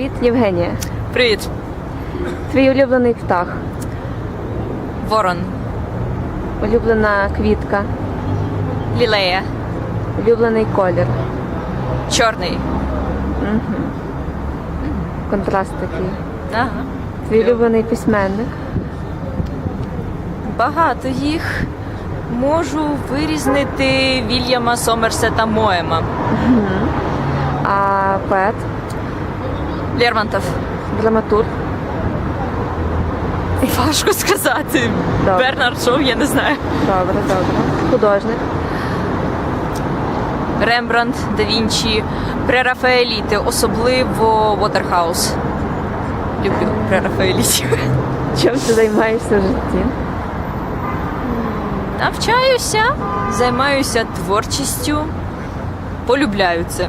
Привіт, Євгенія. Привіт, Твій улюблений птах, Ворон, улюблена квітка, Лілея, улюблений колір. Чорний. Контраст такий. Ага. Твій улюблений письменник. Багато їх. Можу вирізнити Вільяма Сомерсета Моема. А поет, Лермонтов. драматург. Важко сказати. Добре. Бернард Шоу, я не знаю. Добре, добре. Художник. Рембрандт, Да Вінчі, прерафаеліти, особливо Waterhouse. Люблю прерафаелітів. Чим ти займаєшся в житті? Навчаюся, займаюся творчістю. Полюбляю це.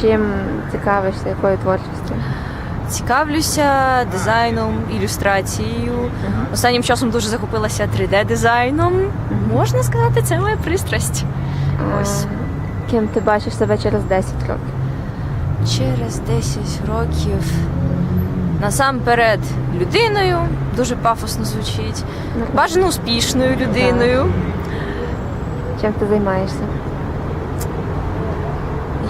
Чим цікавишся, якою творчістю? Цікавлюся дизайном, ілюстрацією. Останнім часом дуже захопилася 3D-дизайном. Можна сказати, це моя пристрасть. Ось. Ким ти бачиш себе через 10 років? Через 10 років насамперед людиною, дуже пафосно звучить. Бажано успішною людиною. Чим ти займаєшся?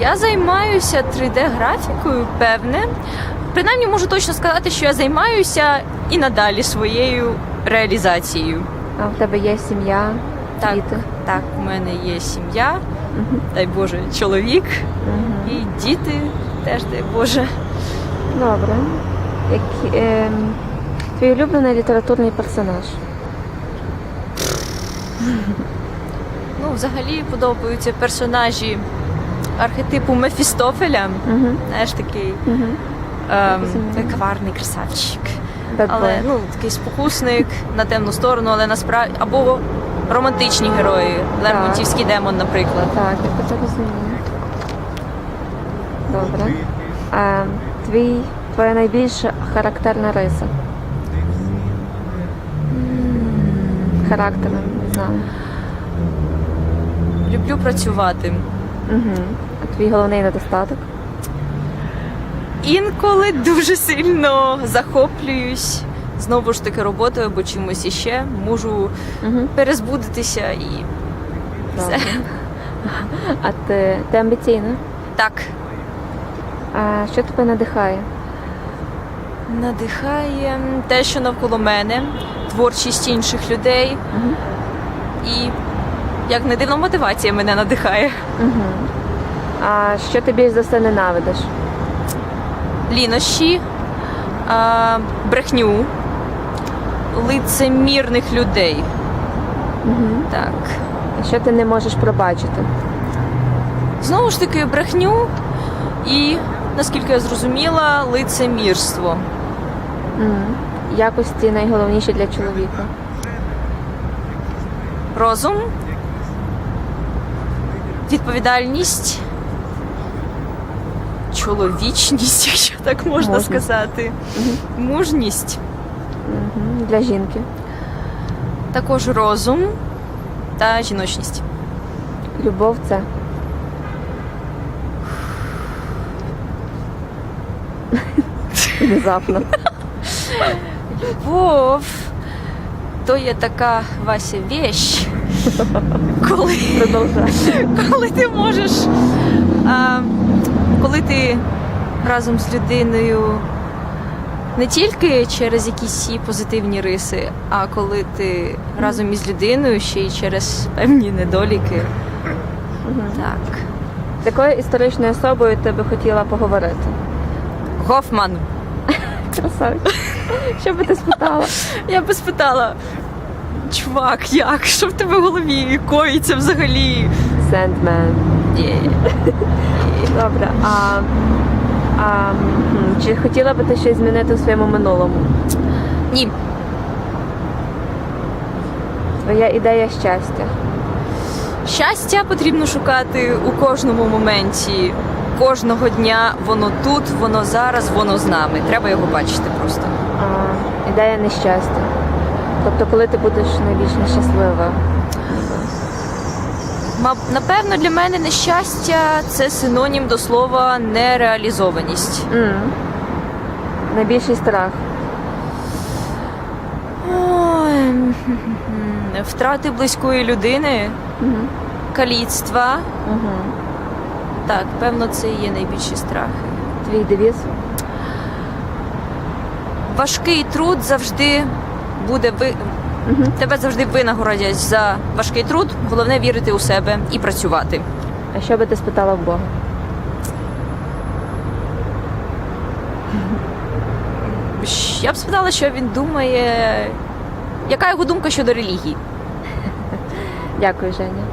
Я займаюся 3D-графікою, певне. Принаймні можу точно сказати, що я займаюся і надалі своєю реалізацією. А в тебе є сім'я, Так, діти? так, у мене є сім'я, дай Боже, чоловік Мгм. і діти теж дай Боже. Добре. Які, ем, твій улюблений літературний персонаж? Ну, взагалі подобаються персонажі архетипу Мефістофеля. Знаєш, такий ем, Розумію. красавчик. Але ну такий спокусник на темну сторону, але насправді або романтичні герої, Лермонтівський демон, наприклад. Так, я це розумію. Добре. А, твій, твоя найбільша характерна риса? Характером, не знаю. Люблю працювати. Угу. Твій головний недостаток? Інколи дуже сильно захоплююсь знову ж таки роботою або чимось іще. Можу Угу. перезбудитися і все. А ти, ти амбіційна? Так. А що тебе надихає? Надихає те, що навколо мене, творчість інших людей. Мгм. І як не дивно, мотивація мене надихає. Угу. А що ти більш за все ненавидиш? Лінощі, а, брехню, лицемірних людей. Угу. Так. А що ти не можеш пробачити? Знову ж таки, брехню і, наскільки я зрозуміла, лицемірство. Угу. Якості найголовніші для чоловіка. Розум, відповідальність, чоловічність, якщо так можна Можна. сказати, мужність, Угу. Для жінки. також розум та жіночність. Любов це. Внезапно. Любов то є така Вася вещь, коли, Продовжай. коли ти можеш, а, коли ти разом з людиною не тільки через якісь позитивні риси, а коли ти разом із людиною ще й через певні недоліки. Так. З якою історичною особою ти би хотіла поговорити? Гофман. Красавчик. Що би ти спитала? Я би спитала. Чувак, як? Що в тебе в голові коїться взагалі? Сендмен. Є. Добре. А, а чи хотіла би ти щось змінити у своєму минулому? Ні, Твоя ідея щастя. щастя потрібно шукати у кожному моменті. Кожного дня воно тут, воно зараз, воно з нами. Треба його бачити просто. А, ідея нещастя. Тобто, коли ти будеш найбільш нещаслива? Напевно, для мене нещастя це синонім до слова нереалізованість. М, Найбільший страх. Ой, Втрати близької людини, Угу. каліцтва. Угу. Так, певно, це і є найбільші страхи. Твій девіз? Важкий труд завжди буде ви. Угу. Тебе завжди винагородять за важкий труд. Головне вірити у себе і працювати. А що би ти спитала в Бога? Я б спитала, що він думає. Яка його думка щодо релігії? Дякую, Женя.